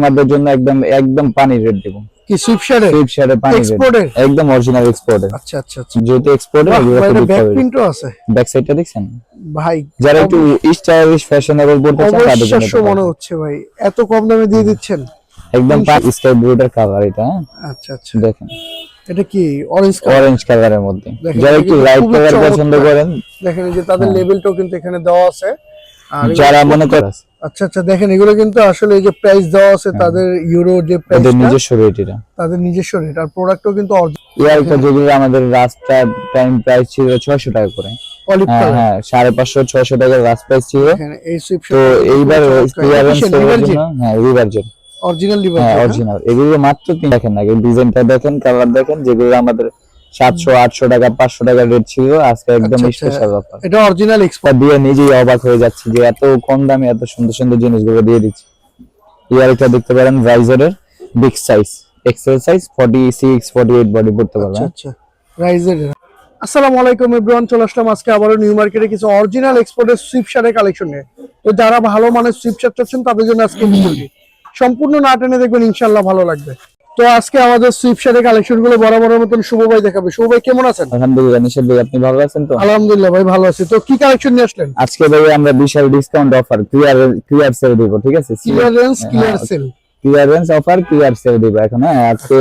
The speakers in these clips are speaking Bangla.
আমাদের জন্য একদম একদম পানি রেট দেব। কি সুইপশারে পানি এক্সপোর্টের একদম অরিজিনাল এক্সপোর্টের আচ্ছা আচ্ছা আচ্ছা। যেহেতু এক্সপোর্টের ব্যাক প্রিন্টও আছে। ব্যাক সাইডটা দেখছেন? ভাই যারা একটু স্টাইলিশ ফ্যাশনেবল পড়তে চান তাদের জন্য মনে হচ্ছে ভাই। এত কম দামে দিয়ে দিচ্ছেন? একদম স্কাই ব্লুটার কালার এটা হ্যাঁ? আচ্ছা আচ্ছা। দেখেন। এটা কি অরেঞ্জ অরেঞ্জ কালারের মধ্যে। যারা একটু লাইট কালার পছন্দ করেন দেখেন যে তাদের লেভেলটাও কিন্তু এখানে দেওয়া আছে। যারা মনে করেন আচ্ছা আচ্ছা দেখেন এগুলো কিন্তু আসলে এই যে প্রাইস দেওয়া আছে তাদের ইউরো যে ওদের প্রাইসটা নিজস্ব রেট এটা। তাদের নিজস্ব রেট আর প্রোডাক্টও কিন্তু ইয়ারটা যেগুলো আমাদের রাস্তা টাইম প্রাইস ছিল ছয়শো টাকা করে। হ্যাঁ হ্যাঁ সাড়ে পাঁচশো ছয়শো টাকার প্রাইস ছিল। তো এইবার ক্লিয়ারেন্স হ্যাঁ রিভার্জেন অরিজিনাল হ্যাঁ অরিজিনাল এগুলো মাত্র দেখেন ডিজাইনটা দেখেন কালার দেখেন যেগুলো আমাদের সাতশো আটশো টাকা পাঁচশো টাকা রেট ছিল। আজকে একদম আচ্ছা, আচ্ছা। স্পেশাল অফার এটা অরিজিনাল এক্সপোর্ট দিয়ে নিজেই অবাক হয়ে যাচ্ছি যে এত কম দামে এত সুন্দর সুন্দর জিনিসগুলো দিয়ে দিচ্ছি। ইয়ারটা দেখতে পারেন রাইজারের big size XL size forty six forty eight body পড়তে আচ্ছা পারবেন। আচ্ছা রাইজের আসসালামু আলাইকুম এভরিওয়ান চলে আসলাম আজকে আবারও নিউ মার্কেটে কিছু অরিজিনাল এক্সপোর্টের সুইপ শার্টের কালেকশন নিয়ে। তো যারা ভালো মানের সুইপ শার্ট চাচ্ছেন তাদের জন্য আজকে সম্পূর্ণ না টেনে দেখবেন ইনশাল্লাহ ভালো লাগবে। তো আজকে আমাদের সুইপ শার্টের কালেকশনগুলো বরাবরের মতন শুভ ভাই দেখাবে। শুভ ভাই কেমন আছেন? আলহামদুলিল্লাহ নিষেধ ভাই আপনি ভালো আছেন তো? আলহামদুলিল্লাহ ভাই ভালো আছি। তো কি কালেকশন নিয়ে আসলেন? আজকে ভাই আমরা বিশাল discount offer clear clear sale দিব ঠিক আছে? Clearance clear sale clearance offer clear sale দিব এখন হ্যাঁ? আজকে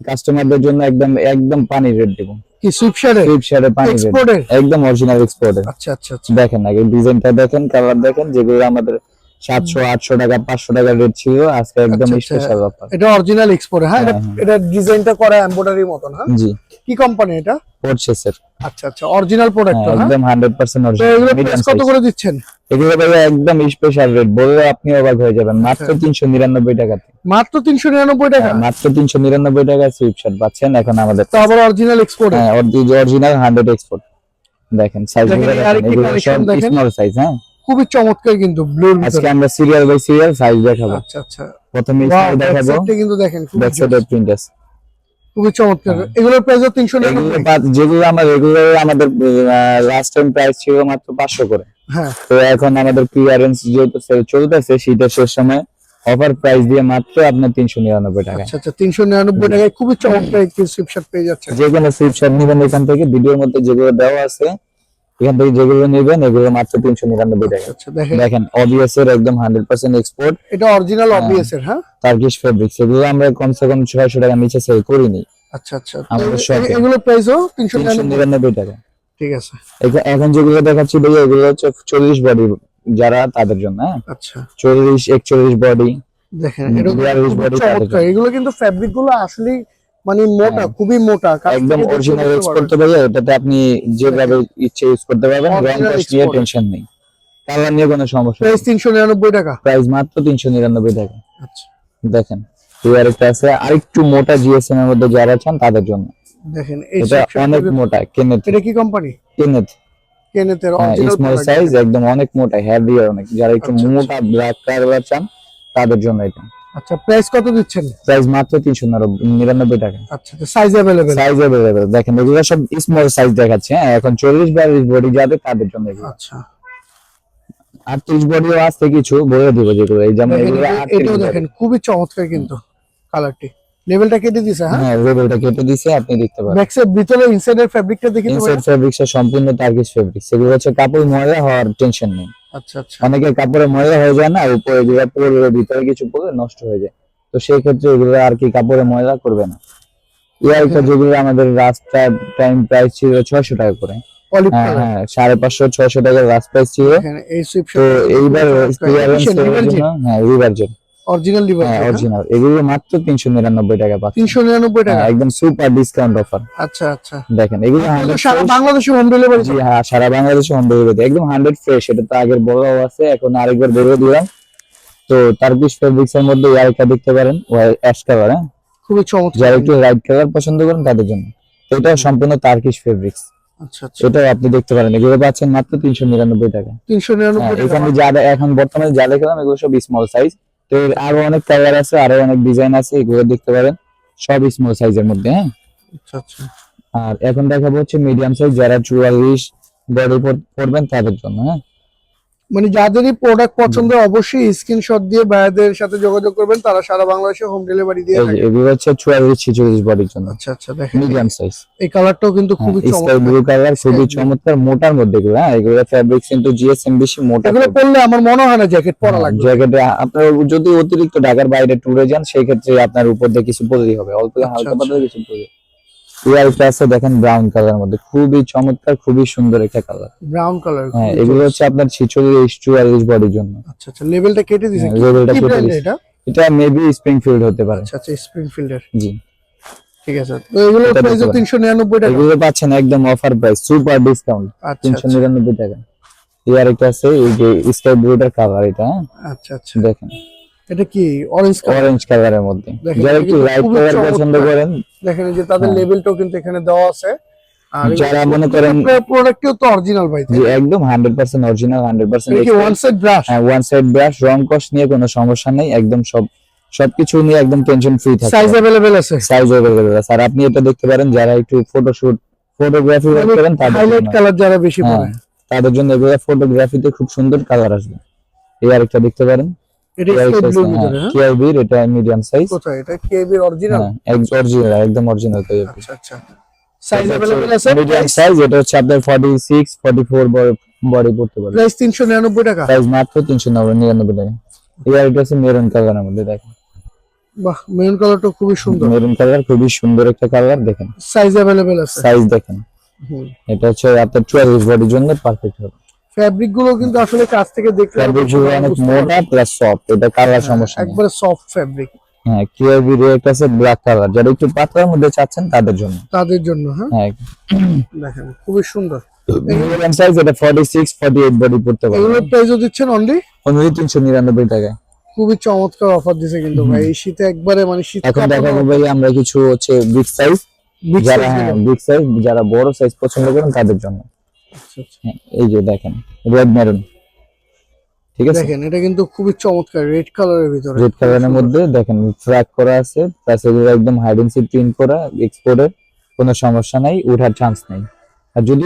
কাস্টমারদের জন্য একদম একদম পানি রেট দিব। কি সুইপ শার্টের? ফ্লিপ শার্টে পানি রেট একদম অরিজিনাল এক্সপোর্টের আচ্ছা আচ্ছা আচ্ছা। দেখেন আগে ডিজাইনটা দেখেন কালার দেখেন যেগুলো আমাদের সাতশো আটশো টাকা পাঁচশো টাকা রেট ছিল। আজকে একদম আচ্ছা, আচ্ছা। স্পেশাল অফার এটা অরিজিনাল এক্সপোর্ট হ্যাঁ? এটা হ্যাঁ, হ্যাঁ। ডিজাইনটা করা এমব্রয়ডারি মতন হ্যাঁ? জি। কি কোম্পানি এটা? পরচেসের আচ্ছা আচ্ছা অরিজিনাল প্রোডাক্ট হ্যাঁ একদম হান্ড্রেড পার্সেন্ট তো এগুলো প্রাইস কত করে দিচ্ছেন? এগুলো ভাই একদম স্পেশাল রেট বললে আপনি অবাক হয়ে যাবেন। মাত্র আচ্ছা। তিনশো নিরানব্বই টাকাতে মাত্র তিনশো নিরানব্বই টাকা? হ্যাঁ, মাত্র তিনশো নিরানব্বই টাকা সুইপ শার্ট পাচ্ছেন এখন আমাদের তো আবার অরিজিনাল এক্সপোর্ট হ্যাঁ অরিজিনাল হান্ড্রেড এক্সপোর্ট দেখেন সাইজ আরেকটি দেখেন। স্মল সাইজ হ্যাঁ? খুবই চমৎকার কিন্তু ব্লুর আজকে আমরা সিরিয়াল বাই সিরিয়াল সাইজ দেখাবো। আচ্ছা আচ্ছা। প্রথমে back দেখাবো। side টা কিন্তু দেখেন খুবই ব্যাক সাইডে প্রিন্ট আছে। খুবই চমৎকার। এগুলোর প্রাইস যেগুলো আমরা রেগুলার আমাদের লাস্ট টাইম প্রাইস ছিল মাত্র পাঁচশো করে। হ্যাঁ। তো এখন আমাদের ক্লিয়ারেন্স যেহেতু সেল চলতেছে শীতের শেষ সময় অফার প্রাইস দিয়ে মাত্র আপনার তিনশো নিরানব্বই টাকা আচ্ছা আচ্ছা তিনশো নিরানব্বই টাকায় খুবই চমৎকার একটি পেয়ে যাচ্ছেন। যে কোনো সুইপ নেবেন এখান থেকে ভিডিওর মধ্যে যেগুলো দেওয়া আছে এখান থেকে যেগুলো নেবেন এগুলো মাত্র তিনশো নিরানব্বই টাকা। আচ্ছা দেখেন। দেখেন অবিএস এর একদম হান্ড্রেড পার্সেন্ট এক্সপোর্ট এটা অরিজিনাল অবিএস এর হ্যাঁ? টার্কিশ ফেব্রিক্স এগুলো আমরা কমসে কম ছয়শো টাকা নিচে সেল করিনি। আচ্ছা আচ্ছা। তো আমাদের এ- shop এ। এগুলোর তিনশো নিরানব্বই? টাকা। ঠিক আছে। এখন যেগুলো দেখাচ্ছি ভাইয়া এগুলো হচ্ছে চল্লিশ বডি যারা তাদের জন্য হ্যাঁ? আচ্ছা। চল্লিশ একচল্লিশ বডি দেখেন এগুলো কিন্তু ফ্যাব্রিকগুলো আসলে মানে মোটা হ্যাঁ। খুবই মোটা একদম অরিজিনাল ইউজ করতে পারবে এটাতে আপনি যেভাবে ইচ্ছে ইউজ করতে পারবেন রং কস্ট নিয়ে টেনশন নেই। কালার নিয়ে কোনো সমস্যা প্রাইস তিনশো নিরানব্বই টাকা। প্রাইস মাত্র তিনশো নিরানব্বই টাকা। আচ্ছা। দেখেন এই আরেকটা আছে আরেকটু মোটা জিএসএম এর মধ্যে যারা চান তাদের জন্য। দেখেন এটা অনেক মোটা কেনেথ এটা কি কোম্পানি কেনেথ হ্যাঁ অরিজিনাল স্মল সাইজ একদম অনেক মোটা হেভি অনেক। যারা একটু আচ্ছা, মোটা ব্ল্যাক কালার চান তাদের জন্য এটা। আচ্ছা প্রাইস কত দিচ্ছেন প্রাইস মাত্র তিনশো নিরানব্বই টাকা আচ্ছা সাইজ अवेलेबल সাইজ অ্যাভেলেবেল দেখেন এগুলো সব স্মল সাইজ দেখাচ্ছে হ্যাঁ এখন চল্লিশ বিয়াল্লিশ বডি যাবে তাদের জন্য এগুলো আচ্ছা আটত্রিশ বডিও আছে কিছু বলে দিব যেগুলো এই যেমন দেখেন, এগুলো এটা- 38 এটাও body। দেখেন খুবই চমৎকার কিন্তু কালারটি লেভেলটা কেটে দিছে হ্যাঁ হ্যাঁ লেভেলটা কেটে দিছে আপনি দেখতে পারেন ব্যাক সাইড ভিতরে ইনসাইডের ফ্যাব্রিকটা দেখে তো ইনসাইড ফেব্রিক্স সম্পূর্ণ টার্কিশ ফেব্রিক্স এগুলো হচ্ছে কাপড় ময়লা হওয়ার টেনশন নেই আচ্ছা আচ্ছা। অনেকের কাপড়ে ময়লা হয়ে যায় না উপরে পুরো ভিতরে কিছু পড়লে নষ্ট হয়ে যায়। তো সেই ক্ষেত্রে এগুলো আর কি কাপড়ে ময়লা করবে না। ইয়ারটা যেগুলো আমাদের রাস্তা টাইম প্রাইস ছিল ছয়শো টাকা করে। হ্যাঁ হ্যাঁ সাড়ে পাঁচশো ছয়শো টাকার রাস্তায় প্রাইস ছিল এইবার হ্যাঁ রিভার্জেন অরিজিনাল লিভার হ্যাঁ অরিজিনাল এগুলো মাত্র তিনশো নিরানব্বই টাকা পাচ্ছেন। তিনশো নিরানব্বই টাকা? হ্যাঁ, একদম সুপার ডিসকাউন্ট অফার আচ্ছা আচ্ছা। দেখেন এগুলো সারা। বাংলাদেশে হোম ডেলিভারি হ্যাঁ সারা বাংলাদেশে হোম ডেলিভারি একদম হান্ড্রেড ফ্রেশ এটা তো আগের বড়ও আছে এখন আরেকবার বেরিয়ে দিলাম। তো টার্কিশ ফেব্রিক্স এর মধ্যে আরেকটা দেখতে পারেন অ্যাশ কালার হ্যাঁ? খুবই চমৎকার। যারা একটু লাইট কালার পছন্দ করেন তাদের জন্য। এটা সম্পূর্ণ টার্কিশ ফেব্রিক্স আচ্ছা আচ্ছা। আপনি দেখতে পারেন এগুলো পাচ্ছেন মাত্র তিনশো নিরানব্বই টাকা তিনশো হ্যাঁ, নিরানব্বই এখানে যা এখন বর্তমানে যা দেখলাম এগুলো সব স্মল সাইজ তো আরও অনেক কালার আছে আরও অনেক ডিজাইন আছে এগুলো দেখতে পারেন। সব স্মল সাইজের মধ্যে হ্যাঁ? আচ্ছা আচ্ছা। আর এখন দেখাবো হচ্ছে মিডিয়াম সাইজ যারা চুয়াল্লিশ বডি পড়বেন তাদের জন্য হ্যাঁ? মানে যাদেরই প্রোডাক্ট পছন্দ হয় অবশ্যই স্ক্রিনশট দিয়ে ভাইয়াদের সাথে যোগাযোগ করবেন। তারা সারা বাংলাদেশে হোম ডেলিভারি দিয়ে থাকে। এগুলো হচ্ছে চুয়াল্লিশ ছিচল্লিশ বডির জন্য। আচ্ছা আচ্ছা দেখেন। মিডিয়াম সাইজ এই কালারটাও কিন্তু খুবই স্কাই চমৎকার। ব্লু কালার খুবই চমৎকার মোটার মধ্যে এগুলো হ্যাঁ এগুলো ফ্যাব্রিক কিন্তু জিএসএম বেশি মোটা। এগুলো পরলে আমার মনে হয় না জ্যাকেট পরা লাগবে। জ্যাকেটে আপনার যদি অতিরিক্ত ঢাকার বাইরে ট্যুরে যান সেই ক্ষেত্রে আপনার উপর দিয়ে কিছু পরেই হবে। অল্প আচ্ছা, হালকা আচ্ছা। পাতলা কিছু পরে ইয়ার আছে দেখেন ব্রাউন কালার মধ্যে। খুবই চমৎকার খুবই সুন্দর একটা কালার ব্রাউন কালার হ্যাঁ এগুলো হচ্ছে আপনার ছিচল্লিশ চুয়াল্লিশ বডির জন্য। আচ্ছা আচ্ছা লেভেলটা কেটে দিয়েছে। হ্যাঁ, levelটা কি কেটে এটা? এটা মেবি স্প্রিংফিল্ড হতে পারে। আচ্ছা আচ্ছা স্প্রিংফিল্ডের জি। ঠিক আছে। তো এগুলো প্রাইস টাকা। এগুলো পাচ্ছেন একদম অফার প্রাইস সুপার ডিসকাউন্ট আচ্ছা তিনশো আচ্ছা নিরানব্বই টাকা। ইয়ার একটা আছে এই যে স্কাই ব্লুটার কালার এটা হ্যাঁ। আচ্ছা আচ্ছা। দেখেন। এটা কি অরেঞ্জ কালার অরেঞ্জ কালারের মধ্যে দেখেন, যারা এটা একটু কিন্তু লাইট খুবই কালার চমৎকার। পছন্দ করেন দেখেন এই যে তাদের হ্যাঁ। লেভেলটাও কিন্তু এখানে দেওয়া আছে আর যারা মনে করেন প্রোডাক্টও তো অরিজিনাল ভাই যে একদম hundred percent original hundred percent এটা কি ওয়ান সাইড ব্রাশ হ্যাঁ ওয়ান সাইড ব্রাশ রং কস নিয়ে কোনো সমস্যা নেই একদম সব সবকিছু নিয়ে একদম টেনশন ফ্রি থাকে সাইজ अवेलेबल আছে সাইজ অ্যাভেলেবল আছে আর আপনি এটা দেখতে পারেন যারা একটু ফটোশুট ফটোগ্রাফি করেন তাদের হাইলাইট জন্য কালার যারা বেশি হ্যাঁ, পরে তাদের জন্য এগুলো ফটোগ্রাফিতে খুব সুন্দর কালার আসবে এই আরেকটা দেখতে পারেন এটা স্কাই ব্লুর ভিতরে হ্যাঁ কেআইবির এটা মিডিয়াম সাইজ কোথায় এটা কেবি অরিজিনাল হ্যাঁ অরিজিনাল একদম অরিজিনাল কেআইবি আচ্ছা আচ্ছা সাইজ अवेलेबल আছে মিডিয়াম সাইজ এটা হচ্ছে আপনার 46 44 বডি পড়তে পারে প্রাইস 399 টাকা সাইজ মাত্র 399 টাকা এই আরেকটা আছে মেরুন কালারের মধ্যে দেখেন বাহ মেরুন কালারটা খুবই সুন্দর মেরুন কালার খুবই সুন্দর একটা কালার দেখেন সাইজ अवेलेबल আছে সাইজ দেখেন হুম এটা হচ্ছে আপনার 44 বডির জন্য পারফেক্ট হবে ফ্যাব্রিকগুলো কিন্তু আসলে কাছ থেকে দেখলে ফ্যাব্রিকগুলো অনেক মোটা প্লাস সফট এটা কালার সমস্যা একবারে সফট ফ্যাব্রিক হ্যাঁ কিউবি রেট আছে ব্ল্যাক কালার যারা একটু পাতলার মধ্যে চাচ্ছেন তাদের জন্য। তাদের জন্য হ্যাঁ? হ্যাঁ। দেখেন খুবই সুন্দর। মিডিয়াম সাইজ এটা 46 48 বডি পড়তে পারে। এগুলোর প্রাইসও দিচ্ছেন অনলি অনলি 399 টাকা খুবই চমৎকার অফার দিছে কিন্তু ভাই এই শীতে একবারে মানে শীত এখন দেখাবো ভাই আমরা কিছু হচ্ছে বিগ সাইজ যারা হ্যাঁ বিগ সাইজ যারা বড় সাইজ পছন্দ করেন তাদের জন্য। হ্যাঁ, এই যে দেখেন রেড মেরুন ঠিক আছে? দেখেন এটা কিন্তু খুবই চমৎকার রেড কালারের ভিতরে। রেড কালারের মধ্যে দেখেন ফ্র্যাক করা আছে প্লাস এগুলো একদম হাইডেন্সি প্রিন্ট করা এক্সপোর্টের কোনো সমস্যা নাই উঠার চান্স নেই। আর যদি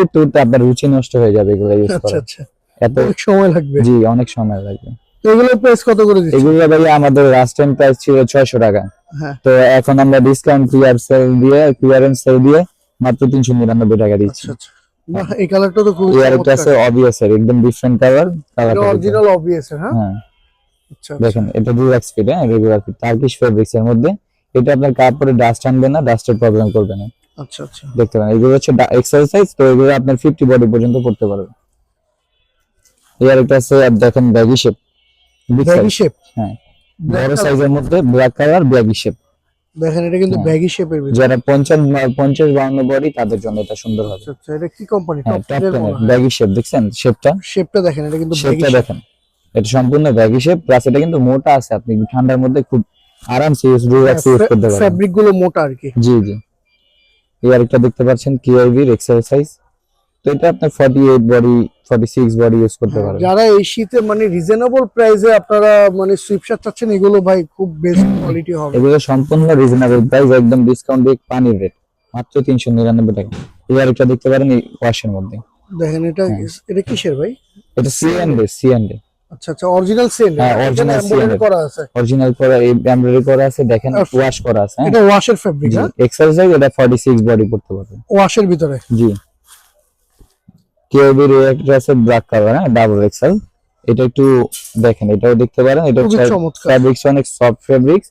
উঠতে উঠতে আপনার রুচি নষ্ট হয়ে যাবে এগুলো ইউজ আচ্ছা করা আচ্ছা। এত সময় লাগবে। জি অনেক সময় লাগবে। তো এগুলোর প্রাইস কত করে দিচ্ছেন? এগুলো ভাই আমাদের লাস্ট টাইম প্রাইস ছিল ছয়শো টাকা। হ্যাঁ। তো এখন আমরা ডিসকাউন্ট ক্লিয়ার সেল দিয়ে ক্লিয়ারেন্স সেল দিয়ে মাত্র তিনশো নিরানব্বই টাকা দিচ্ছি। আচ্ছা। আচ্ছা বাহ এই কালারটা তো খুবই এর আছে অবভিয়াস এর একদম different colour colour original obvious হ্যাঁ? হ্যাঁ। আচ্ছা দেখেন এটা রিল্যাক্স ফিট হ্যাঁ রেগুলার ফিট টার্কিশ ফেব্রিক্স এর মধ্যে এটা আপনার কাপড়ে ডাস্ট আনবে না ডাস্টের প্রবলেম করবে না। আচ্ছা আচ্ছা। দেখতে পারেন এগুলো হচ্ছে এক্সারসাইজ তো এগুলো আপনার ফিফটি বডি পর্যন্ত করতে পারবে। এর একটা আছে আর দেখেন ব্যাগি শেপ ব্যাগি শেপ হ্যাঁ। বড় সাইজের মধ্যে ব্ল্যাক কালার ব্যাগি শেপ দেখেন এটা কিন্তু। ব্যাগি শেপের ভিতরে। যারা পঞ্চাশ পঞ্চাশ বাউন্ন বডি তাদের জন্য এটা সুন্দর হবে। আচ্ছা আচ্ছা এটা কি কোম্পানি ব্যাগি শেপ দেখছেন শেপটা শেপটা দেখেন এটা কিন্তু ব্যাগি শেপটা দেখেন এটা সম্পূর্ণ ব্যাগি শেপ প্লাস এটা কিন্তু মোটা আছে আপনি ঠান্ডার মধ্যে খুব আরামসে ইউজ রিল্যাক্স ইউজ করতে পারবেন। ফ্যাব্রিকগুলো মোটা আর কি। জি জি। এই আরেকটা দেখতে পাচ্ছেন কিআইভির এক্সারসাইজ তো এটা আপনার 48 বডি 46 বডি ইউজ করতে পারবেন। যারা এই শীতে মানে রিজনেবল প্রাইসে আপনারা মানে সুইপশার্ট চাচ্ছেন এগুলো ভাই খুব বেস্ট কোয়ালিটি হবে। এগুলো সম্পূর্ণ রিজনেবল প্রাইস একদম ডিসকাউন্ট দিয়ে পানির রেট মাত্র 399 টাকা। এই আরেকটা দেখতে পারেন এই ওয়াশের মধ্যে। দেখেন এটা হ্যাঁ। এটা কিসের ভাই? এটা সিএনডি সিএনডি আচ্ছা আচ্ছা অরিজিনাল সেল হ্যাঁ, seal এর। করা আছে। অরিজিনাল করা এই এমব্রয়ডারি করা আছে দেখেন ওয়াশ করা আছে হ্যাঁ। এটা ওয়াশের হ্যাঁ? এক্সারসাইজ এটা 46 বডি করতে পারবেন। ওয়াশের ভিতরে? জি। কেওবির একটা আছে ব্ল্যাক কালার হ্যাঁ? ডাবল এক্সেল এটা একটু দেখেন এটাও দেখতে পারেন। এটা ফ্যাব্রিক্স অনেক সফট ফ্যাব্রিক্স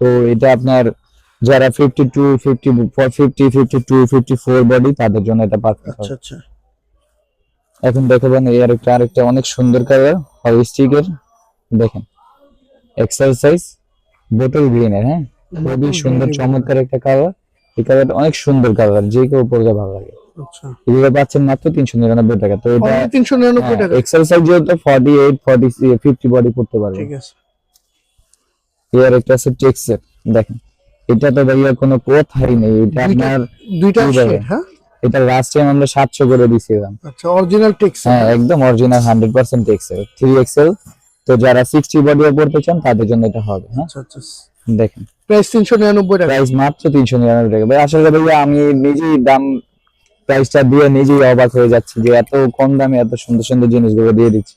তো এটা আপনার যারা fifty two fifty fifty fifty two fifty four body তাদের জন্য এটা পারফেক্ট আচ্ছা আচ্ছা। এখন দেখাবেন এই আরেকটা আরেকটা অনেক সুন্দর কালার হলিস্টিকের দেখেন এক্সারসাইজ বোতল গ্রিনের হ্যাঁ? খুবই সুন্দর চমৎকার একটা কালার এই কালারটা অনেক সুন্দর কালার যে কেউ পরলে ভালো লাগে। এগুলো পাচ্ছেন মাত্র তিনশো নিরানব্বই টাকা। তো এটা 399 টাকা। এক্সারসাইজ যেহেতু forty eight forty fifty body করতে পারবে। ঠিক আছে। এর একটা আছে দেখেন। এটা তো ভাইয়া কোনো কথাই নেই এটা আপনার দুইটা হ্যাঁ? এটা লাস্ট টাইম আমরা সাতশো করে দিয়েছিলাম আচ্ছা অরিজিনাল টেক্স হ্যাঁ একদম original hundred percent texture three XL তো যারা সিক্সটি বডিও পড়তে চান তাদের জন্য এটা হবে হ্যাঁ? আচ্ছা আচ্ছা। দেখেন। প্রাইস 399 টাকা। প্রাইস মাত্র তিনশো নিরানব্বই টাকা। ভাই আসলে ভাইয়া আমি নিজেই দাম প্রাইসটা দিয়ে নিজেই অবাক হয়ে যাচ্ছি যে এত কম দামে এত সুন্দর সুন্দর জিনিসগুলো দিয়ে দিচ্ছি।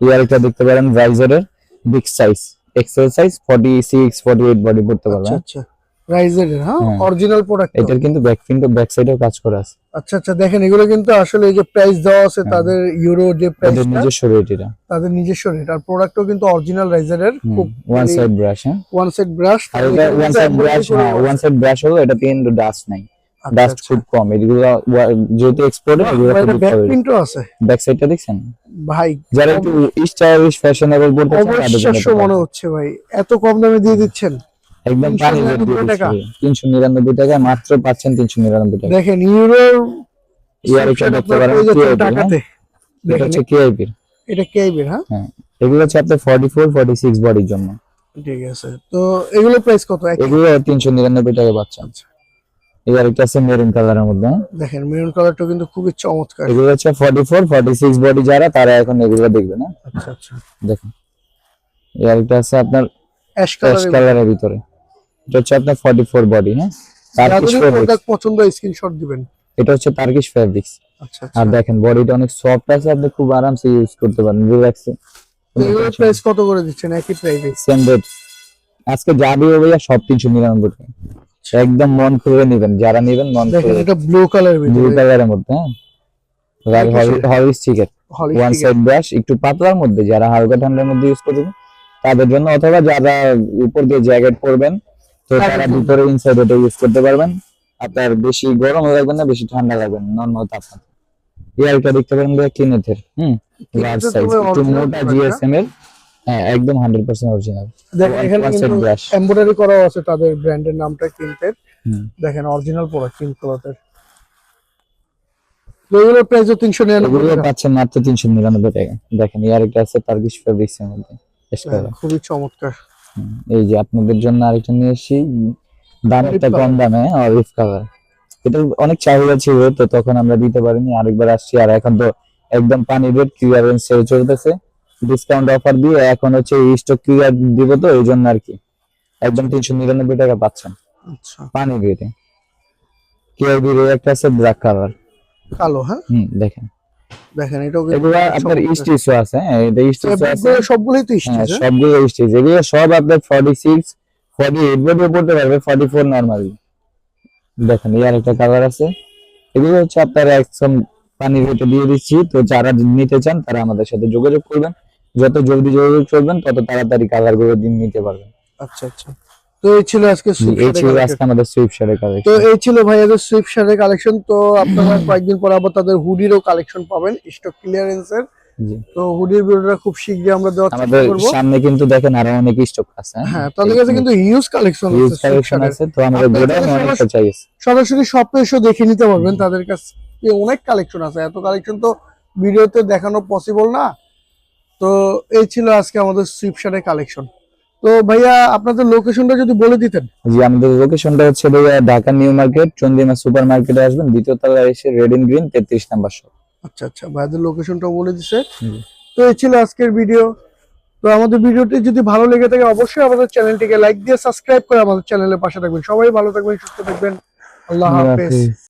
ইয়ার একটা দেখতে পারেন রাইজারের big size XL size 46 48 body পড়তে আচ্ছা পারবেন। আচ্ছা রাইজের হ্যাঁ? হ্যাঁ। অরিজিনাল প্রোডাক্ট এটার কিন্তু ব্যাক প্রিন্ট ব্যাক সাইডেও কাজ করা আছে। আচ্ছা আচ্ছা দেখেন এগুলো কিন্তু আসলে এই যে প্রাইস দেওয়া আছে তাদের ইউরো যে এদের প্রাইসটা নিজস্ব রেট এটা। তাদের নিজস্ব রেট আর প্রোডাক্টও কিন্তু অরিজিনাল রাইজারের খুব ওয়ান সাইড ব্রাশ হ্যাঁ। ওয়ান সেট ব্রাশ আর এটা ওয়ান সাইড ব্রাশ হ্যাঁ ওয়ান সাইড ব্রাশ হলো এটা কিন্তু ডাস্ট নাই। আচ্ছা, ডাস্ট খুব কম এগুলো যেহেতু এক্সপোর্ট এগুলো ব্যাক প্রিন্টও আছে। ব্যাক সাইডটা দেখছেন? ভাই যারা একটু স্টাইলিশ ফ্যাশনেবল পড়তে চান তাদের মনে হচ্ছে ভাই এত কম দামে দিয়ে দিচ্ছেন। একদম 399 পানি টাকা। তিনশো নিরানব্বই টাকায় মাত্র পাচ্ছেন তিনশো নিরানব্বই টাকা। দেখেন ইউরোর ইয়ার একটা দেখতে পারেন টাকাতে। এটা দেখেন হচ্ছে কেআইপির এটা কেইবের হ্যাঁ? হ্যাঁ। এগুলো হচ্ছে আপনার ফর্টি ফোর ফর্টি সিক্স বডির জন্য। ঠিক আছে। তো এগুলো প্রাইস কত? এগুলো তিনশো নিরানব্বই টাকা পাচ্ছেন। এবার একটা আছে মেরুন কালারের মধ্যে হ্যাঁ? দেখেন মেরুন কালারটা কিন্তু খুবই চমৎকার। এগুলো হচ্ছে forty four forty six body যারা তারা এখন এগুলো দেখবে না? আচ্ছা আচ্ছা। দেখুন। এর একটা আছে আপনার অ্যাশ অ্যাশ কালারের ভিতরে। এটা হচ্ছে আপনার ফর্টি ফোর বডি হ্যাঁ টার্কিশ ফেব্রিক্স পছন্দ স্ক্রিনশট দিবেন। এটা হচ্ছে টার্কিশ ফেব্রিক্স আচ্ছা আচ্ছা। আর দেখেন বডিটা অনেক সফট আছে আপনি খুব আরামসে ইউজ করতে পারেন রিল্যাক্সে এগুলো প্রাইস কত করে দিচ্ছেন? একই প্রাইসে সেম রেট আজকে যা দিয়ে ভাইয়া সব তিনশো নিরানব্বই টাকা। একদম মন খুলে নেবেন যারা নেবেন মন খুলে এটা ব্লু কালারের ব্লু কালারের মধ্যে হ্যাঁ? হলিস চিকেন ওয়ান সাইড ব্রাশ একটু পাতলার মধ্যে যারা হালকা ঠান্ডার মধ্যে ইউজ করবেন তাদের জন্য অথবা যারা উপর দিয়ে জ্যাকেট পরবেন তো তারা। ভিতরে ইনসাইড এটা ইউজ করতে পারবেন। আপনার বেশি গরম লাগবে না বেশি ঠান্ডা লাগবে না নর্মাল তাপমাত্রা। ইয়ারটা দেখতে পারেন কিনেথের হুম? লার্জ সাইজ একটু মোটা জিএসএম এর। হ্যাঁ একদম হান্ড্রেড পার্সেন্ট অরিজিনাল দেখেন এখানে কিন্তু এমব্রয়ডারি করা আছে তাদের ব্র্যান্ডের নামটা কিনতে দেখেন অরিজিনাল প্রোডাক্ট কালারের এগুলোর প্রাইস তিনশো নিরানব্বই এগুলো টাকা। পাচ্ছেন মাত্র তিনশো নিরানব্বই টাকা। দেখেন ইয়ার একটা আছে টার্কিশ ফেব্রিক্স এর মধ্যে হ্যাঁ। খুবই চমৎকার। এই যে আপনাদের জন্য আরেকটা নিয়ে এসেছি দাম Olive কম দামে অলিভ কালার এটা অনেক চাহিদা ছিল তো তখন আমরা দিতে পারিনি আরেকবার আসছি। আর এখন তো একদম পানি রেট ক্লিয়ারেন্স সেল চলতেছে। ডিসকাউন্ট অফার দিয়ে এখন হচ্ছে স্টক ক্লিয়ার দিব তো এই জন্য আর কি। একদম তিনশো নিরানব্বই টাকা পাচ্ছেন। আচ্ছা। পানি রেটে কেআইবির একটা আছে ব্ল্যাক কালার কালো হ্যাঁ? হুম দেখেন। দেখেন এটাও এগুলো আপনার। আছে হ্যাঁ এটা স্টিচও আছে। এগুলো সবগুলোই তো হ্যাঁ সবগুলো স্টেজ এগুলো সব আপনার বডিও পড়তে পারবে নর্মালি দেখেন ইয়ার একটা কালার আছে। এগুলো হচ্ছে আপনারা একদম পানি রেটে দিয়ে দিচ্ছি। তো যারা নিতে চান তারা আমাদের সাথে যোগাযোগ করবেন। যত জলদি যোগাযোগ করবেন তত তাড়াতাড়ি কালারগুলো দিন নিতে পারবেন। আচ্ছা আচ্ছা। তো এই ছিল আজকে সুইফট এই ছিল আজকে আমাদের সুইপ শাড়ির তো এই ছিল ভাইয়াদের সুইফট শার্টের কালেকশন তো আপনারা কয়েকদিন পর আবার তাদের হুডিরও কালেকশন পাবেন স্টক ক্লিয়ারেন্সের তো হুডির ভিডিওটা খুব শীঘ্রই আমরা দেওয়ার চেষ্টা আমাদের সামনে কিন্তু দেখেন আরও অনেক স্টক আছে। হ্যাঁ তাদের কাছে কিন্তু হিউজ কালেকশন আছে সুইফট কালেকশন শার্টের। আছে তো আমাদের গোডাউন কাছে অনেকটা চাইছে সরাসরি শপে এসে দেখে নিতে পারবেন তাদের কাছে অনেক কালেকশন আছে এত কালেকশন তো ভিডিওতে দেখানো পসিবল না। তো এই ছিল আজকে আমাদের সুইফট শার্টের কালেকশন তো ভাইয়া আপনাদের লোকেশনটা যদি বলে দিতেন। জি আমাদের লোকেশনটা হচ্ছে ভাইয়া Dhaka new market Chandima super মার্কেটে আসবেন দ্বিতীয় তলায় এসে রেড এন্ড গ্রিন তেত্রিশ নাম্বার শপ আচ্ছা আচ্ছা ভাইয়াদের লোকেশনটা বলে দিছে। তো এই ছিল আজকের ভিডিও তো আমাদের ভিডিওটি যদি ভালো লেগে থাকে অবশ্যই আমাদের চ্যানেলটিকে লাইক দিয়ে সাবস্ক্রাইব করে আমাদের চ্যানেলের পাশে থাকবেন। সবাই ভালো থাকবেন সুস্থ থাকবেন। আল্লাহ হাফেজ।